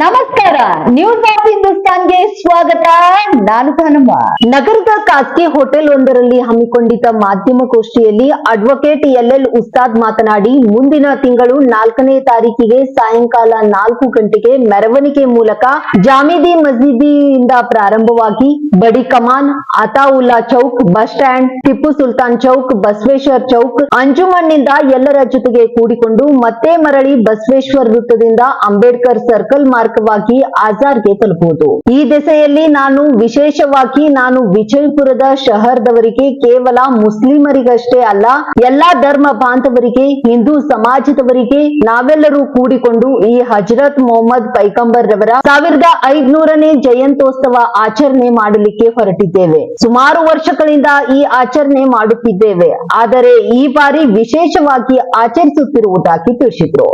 ನಮಸ್ಕಾರ. News of ಹಿಂದೂಸ್ತಾನ್ಗೆ ಸ್ವಾಗತ. ನಾನು ಭಾನುಮ ನಗರದ ಖಾಸಗಿ ಹೋಟೆಲ್ ಒಂದರಲ್ಲಿ ಹಮ್ಮಿಕೊಂಡಿದ್ದ ಮಾಧ್ಯಮಗೋಷ್ಠಿಯಲ್ಲಿ ಅಡ್ವೊಕೇಟ್ ಎಲ್ ಎಲ್ ಉಸ್ತಾದ್ ಮಾತನಾಡಿ, ಮುಂದಿನ ತಿಂಗಳು ನಾಲ್ಕನೇ ತಾರೀಕಿಗೆ ಸಾಯಂಕಾಲ ನಾಲ್ಕು ಗಂಟೆಗೆ ಮೆರವಣಿಗೆ ಮೂಲಕ ಜಾಮೀದಿ ಮಸೀದಿಯಿಂದ ಪ್ರಾರಂಭವಾಗಿ ಬಡಿ ಕಮಾನ್, ಅತಾವುಲ್ಲಾ ಚೌಕ್, ಬಸ್ ಸ್ಟ್ಯಾಂಡ್, ಟಿಪ್ಪು ಸುಲ್ತಾನ್ ಚೌಕ್, ಬಸವೇಶ್ವರ್ ಚೌಕ್ ಅಂಜುಮನ್ನಿಂದ ಎಲ್ಲರ ಜೊತೆಗೆ ಕೂಡಿಕೊಂಡು ಮತ್ತೆ ಮರಳಿ ಬಸವೇಶ್ವರ್ ವೃತ್ತದಿಂದ ಅಂಬೇಡ್ಕರ್ ಸರ್ಕಲ್ ಮಾರ್ಗವಾಗಿ ಆಜಾರ್ಗೆ ತಲುಪುವುದು. ಈ ದಿಸೆಯಲ್ಲಿ ನಾನು ವಿಶೇಷವಾಗಿ ನಾನು ವಿಜಯಪುರದ ಶಹರದವರಿಗೆ ಕೇವಲ ಮುಸ್ಲಿಮರಿಗಷ್ಟೇ ಅಲ್ಲ, ಎಲ್ಲಾ ಧರ್ಮ ಬಾಂಧವರಿಗೆ, ಹಿಂದೂ ಸಮಾಜದವರಿಗೆ ನಾವೆಲ್ಲರೂ ಕೂಡಿಕೊಂಡು ಈ ಹಜರತ್ ಮೊಹಮ್ಮದ್ ಪೈಗಂಬರ್ ರವರ ಸಾವಿರದ ಐದ್ನೂರನೇ ಜಯಂತೋತ್ಸವ ಆಚರಣೆ ಮಾಡಲಿಕ್ಕೆ ಹೊರಟಿದ್ದೇವೆ. ಸುಮಾರು ವರ್ಷಗಳಿಂದ ಈ ಆಚರಣೆ ಮಾಡುತ್ತಿದ್ದೇವೆ. ಆದರೆ ಈ ಬಾರಿ ವಿಶೇಷವಾಗಿ ಆಚರಿಸುತ್ತಿರುವುದಾಗಿ ತಿಳಿಸಿದ್ರು.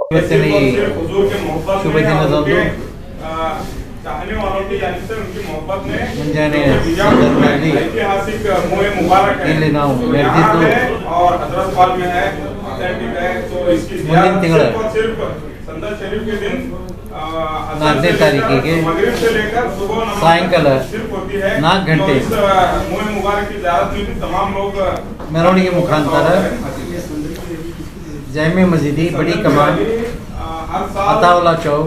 चाहने वालों की जानी से उनकी मोहब्बत में ऐतिहासिक मोह मुबारक है तो यहाँ तो. है और हज़रत खाल में है ऑथेंटिक है तो इसकी सिर्फ़ और सिर्फ़ संदर शरीफ के दिन तारीख के मगरिब से लेकर सुबह सायंकाल सिर्फ़ होती है। नाक तो घंटे। मोह मुबारक की ज्यारत में भी तमाम लोग मेरोड़ी के मुखांतर जैम मस्जिदी बड़ी कमाल। अताउला चौक।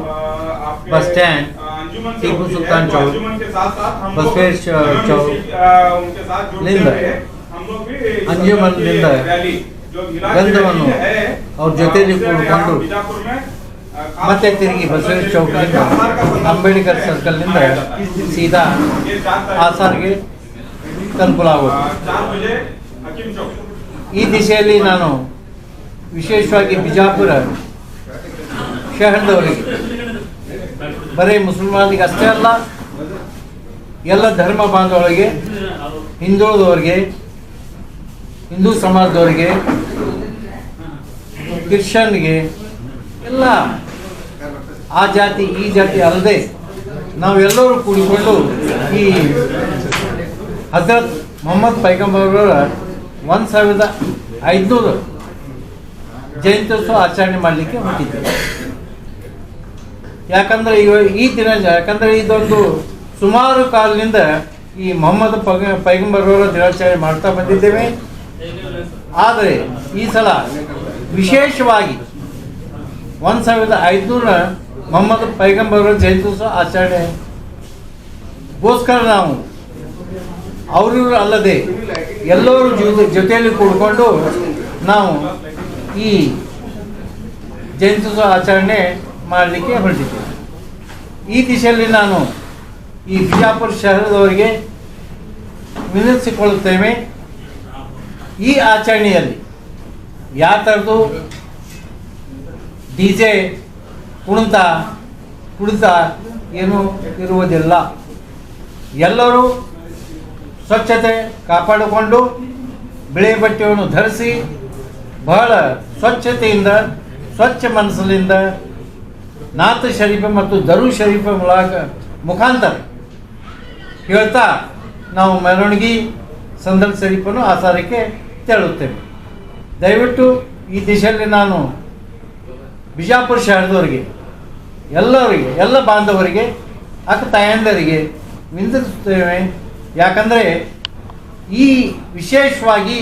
बस स्टैंड, आ, अंजुमन से टीपू होती है, सुल्तान तो चौक, अंजुमन के साथ साथ हम लोग बसवेश्वर जन्म चौक, इसी, आ, उनके साथ जुड़ते लिंद, रहे। हम लोग भी इस अंजुमन तरह की लिंद, रैली जो गिलास की ಗಂಧವನ್ನು रैली है, ಅವ್ರ ಜೊತೆಲಿ उससे ಕೂಡ್ಕೊಂಡು यहाँ बीजापुर में, आ, खास ಮತ್ತೆ तौर पर ತಿರುಗಿ ಬಸವೇಶ್ವರ संदर ಚೌಕದಿಂದ शरीफ का संदर्भ ಅಂಬೇಡ್ಕರ್ है, ಸರ್ಕಲ್ನಿಂದ मनाया जाता है। ಸೀದಾ ये चार तारीख ಆಸಾರ್ಗೆ को, ತಲುಪಲಾಗುವುದು आ, चार बजे हकीम चौक ಈ ದಿಶೆಯಲ್ಲಿ ನಾನು ವಿಶೇಷವಾಗಿ ಬಿಜಾಪುರ ಶಹರದವರಿಗೆ ಬರೀ ಮುಸಲ್ಮಾನಿಗೆ ಅಷ್ಟೇ ಅಲ್ಲ, ಎಲ್ಲ ಧರ್ಮ ಬಾಂಧವರಿಗೆ, ಹಿಂದುಳಿದವರಿಗೆ, ಹಿಂದೂ ಸಮಾಜದವರಿಗೆ, ಕ್ರಿಶ್ಚಿಯನ್ಗೆ, ಎಲ್ಲ ಆ ಜಾತಿ, ಈ ಜಾತಿ ಅಲ್ಲದೆ ನಾವೆಲ್ಲರೂ ಕೂಡಿಕೊಂಡು ಈ ಹಜರತ್ ಮೊಹಮ್ಮದ್ ಪೈಗಂಬರವರ ಒಂದು ಸಾವಿರದ ಐದುನೂರು ಜಯಂತ್ಯೋತ್ಸವ ಆಚರಣೆ ಮಾಡಲಿಕ್ಕೆ ಹೊಂಟಿದ್ದೇವೆ. ಯಾಕಂದ್ರೆ ಇವ ಈ ದಿನ ಯಾಕಂದ್ರೆ ಇದೊಂದು ಸುಮಾರು ಕಾಲದಿಂದ ಈ ಮೊಹಮ್ಮದ್ ಪಗ ಪೈಗಂಬರವರ ದಿನಾಚರಣೆ ಮಾಡ್ತಾ ಬಂದಿದ್ದೇವೆ. ಆದರೆ ಈ ಸಲ ವಿಶೇಷವಾಗಿ ಒಂದು ಸಾವಿರದ ಐದುನೂರ ಮೊಹಮ್ಮದ್ ಪೈಗಂಬರವರ ಜಯಂತ್ಯೋತ್ಸವ ಆಚರಣೆ. ಗೋಸ್ಕರ ನಾವು ಅವರು ಅಲ್ಲದೆ ಎಲ್ಲರೂ ಜೊತೆ, ಜೊತೆಯಲ್ಲಿ ಕೂಡಿಕೊಂಡು ನಾವು ಈ ಜಯಂತ್ಯೋತ್ಸವ ಆಚರಣೆ ಮಾಡಲಿಕ್ಕೆ ಹೊರಟಿದ್ದೇನೆ ಈ ದಿಶೆಯಲ್ಲಿ ನಾನು ಈ ಬಿಜಾಪುರ ಶಹರದವರಿಗೆ ವಿನಂತಿಸಿಕೊಳ್ಳುತ್ತೇವೆ, ಈ ಆಚರಣೆಯಲ್ಲಿ ಯಾವ ಥರದ್ದು ಡಿ ಜೆ ಕುಣಿತ ಕುಣಿತ ಏನು ಇರುವುದಿಲ್ಲ. ಎಲ್ಲರೂ ಸ್ವಚ್ಛತೆ ಕಾಪಾಡಿಕೊಂಡು ಬಿಳಿ ಬಟ್ಟೆಯನ್ನು ಧರಿಸಿ ಬಹಳ ಸ್ವಚ್ಛತೆಯಿಂದ, ಸ್ವಚ್ಛ ಮನಸ್ಸಿನಿಂದ ನಾತ್ ಶರೀಫ ಮತ್ತು ದರು ಶರೀಫ ಮೂಲಕ ಮುಖಾಂತರ. ಹೇಳ್ತಾ ನಾವು ಮೆರವಣಿಗೆ ಸಂದಲ್ ಶರೀಫನ್ನು ಆಸಾರಕ್ಕೆ ತೆರಳುತ್ತೇವೆ ದಯವಿಟ್ಟು ಈ ದಿಶೆಯಲ್ಲಿ ನಾನು ಬಿಜಾಪುರ ಶಹರದವರಿಗೆ ಎಲ್ಲರಿಗೆ, ಎಲ್ಲ ಬಾಂಧವರಿಗೆ, ಅಕ್ಕ ತಾಯಂದರಿಗೆ ವಿನಂತಿಸುತ್ತೇವೆ. ಯಾಕಂದರೆ ಈ ವಿಶೇಷವಾಗಿ,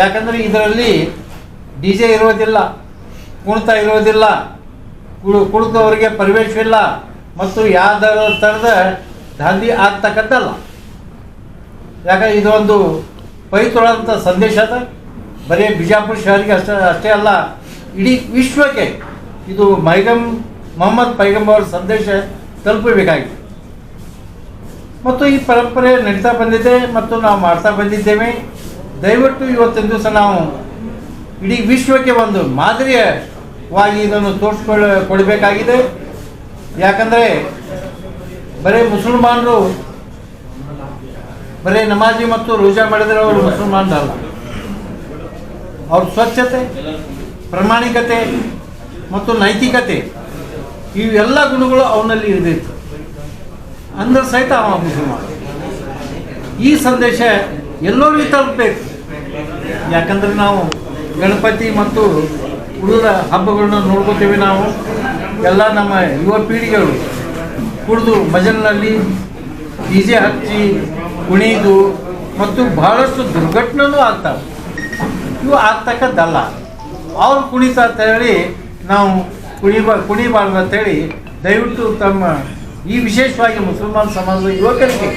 ಯಾಕಂದರೆ ಇದರಲ್ಲಿ ಡಿ ಜೆ ಇರೋದಿಲ್ಲ, ಕುಣಿತ ಇರೋದಿಲ್ಲ ಕುಳಿತವರಿಗೆ ಪರಿವೇಶವಿಲ್ಲ ಮತ್ತು ಯಾವ್ದಾರ ಥರದ ದಾಂಧಿ ಆಗ್ತಕ್ಕಂಥಲ್ಲ. ಯಾಕಂದ್ರೆ ಇದೊಂದು ಪವಿತ್ರವಾದಂಥ ಸಂದೇಶ ಅದ. ಬರೀ ಬಿಜಾಪುರ ಶಹರಿಗೆ ಅಷ್ಟೇ ಅಷ್ಟೇ ಅಲ್ಲ, ಇಡೀ ವಿಶ್ವಕ್ಕೆ ಇದು ಮೈಗಮ್ ಮೊಹಮ್ಮದ್ ಪೈಗಂಬರ್ ಸಂದೇಶ ತಲುಪಬೇಕಾಗಿದೆ. ಮತ್ತು ಈ ಪರಂಪರೆ ನಡೀತಾ ಬಂದಿದೆ ಮತ್ತು ನಾವು ಮಾಡ್ತಾ ಬಂದಿದ್ದೇವೆ. ದಯವಿಟ್ಟು ಇವತ್ತಿನ ದಿವಸ ನಾವು ಇಡೀ ವಿಶ್ವಕ್ಕೆ ಒಂದು ಮಾದರಿಯವಾಗಿ ಇದನ್ನು ತೋರಿಸ್ಕೊಳ್ಳ, ಕೊಡಬೇಕಾಗಿದೆ. ಯಾಕಂದರೆ, ಬರೀ ಮುಸಲ್ಮಾನರು, ಬರೀ ನಮಾಜಿ ಮತ್ತು ರೋಜಾ ಮಾಡಿದರೆ ಅವರು ಮುಸಲ್ಮಾನರಲ್ಲ. ಅವ್ರ ಸ್ವಚ್ಛತೆ, ಪ್ರಾಮಾಣಿಕತೆ ಮತ್ತು ನೈತಿಕತೆ ಇವೆಲ್ಲ ಗುಣಗಳು ಅವನಲ್ಲಿ ಇರಬೇಕು. ಅಂದ್ರೆ ಸಹಿತ ಅವ ಮುಸಲ್ಮಾನ. ಈ ಸಂದೇಶ ಎಲ್ಲರಿಗೂ ತಲುಪಬೇಕು. ಯಾಕಂದ್ರೆ ನಾವು ಗಣಪತಿ ಮತ್ತು ಉಳಿದ ಹಬ್ಬಗಳನ್ನ ನೋಡ್ಕೋತೀವಿ ನಾವು. ಎಲ್ಲ ನಮ್ಮ ಯುವ ಪೀಳಿಗೆಗಳು ಕುಡಿದು ಮಜಲ್ನಲ್ಲಿ ಡಿ ಹಚ್ಚಿ ಕುಣಿದು ಮತ್ತು ಬಹಳಷ್ಟು ದುರ್ಘಟನೂ ಆಗ್ತಾವೆ. ಇವು ಆಗ್ತಕ್ಕದ್ದಲ್ಲ. ಅವ್ರು ಕುಣಿತ ಅಂತ ಹೇಳಿ ನಾವು ಕುಣಿಬಾ, ಕುಣಿಬಾರ್ದು ಅಂತೇಳಿ ದಯವಿಟ್ಟು ತಮ್ಮ ಈ ವಿಶೇಷವಾಗಿ ಮುಸಲ್ಮಾನ್ ಸಮಾಜದ ಯುವಕರಿಗೆ,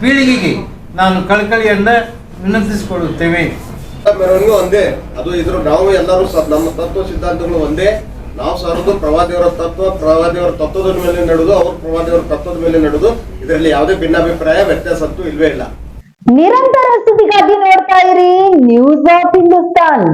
ಪೀಳಿಗೆಗೆ ನಾನು ಕಳಕಳಿಯಿಂದ ವಿನಂತಿಸಿಕೊಳ್ಳುತ್ತೇವೆ. ಮೆರವಣಿಗೆ ಒಂದೇ. ಅದು ಇದ್ರ ನಾವು ಎಲ್ಲರೂ ನಮ್ಮ ತತ್ವ ಸಿದ್ಧಾಂತಗಳು ಒಂದೇ. ನಾವು ಸಾರೋದು ಪ್ರವಾದಿಯವರ ತತ್ವ, ಪ್ರವಾದಿಯವರ ತತ್ವದ ಮೇಲೆ ನಡೆದು, ಅವ್ರ ಪ್ರವಾದಿಯವರ ತತ್ವದ ಮೇಲೆ ನಡೆದು, ಇದರಲ್ಲಿ ಯಾವುದೇ ಭಿನ್ನಾಭಿಪ್ರಾಯ ವ್ಯತ್ಯಾಸ ಇಲ್ವೇ ಇಲ್ಲ. ನಿರಂತರ ಸುದ್ದಿಗಾಗಿ ನೋಡ್ತಾ ಇರಿ ನ್ಯೂಸ್ ಆಫ್ ಹಿಂದೂಸ್ತಾನ್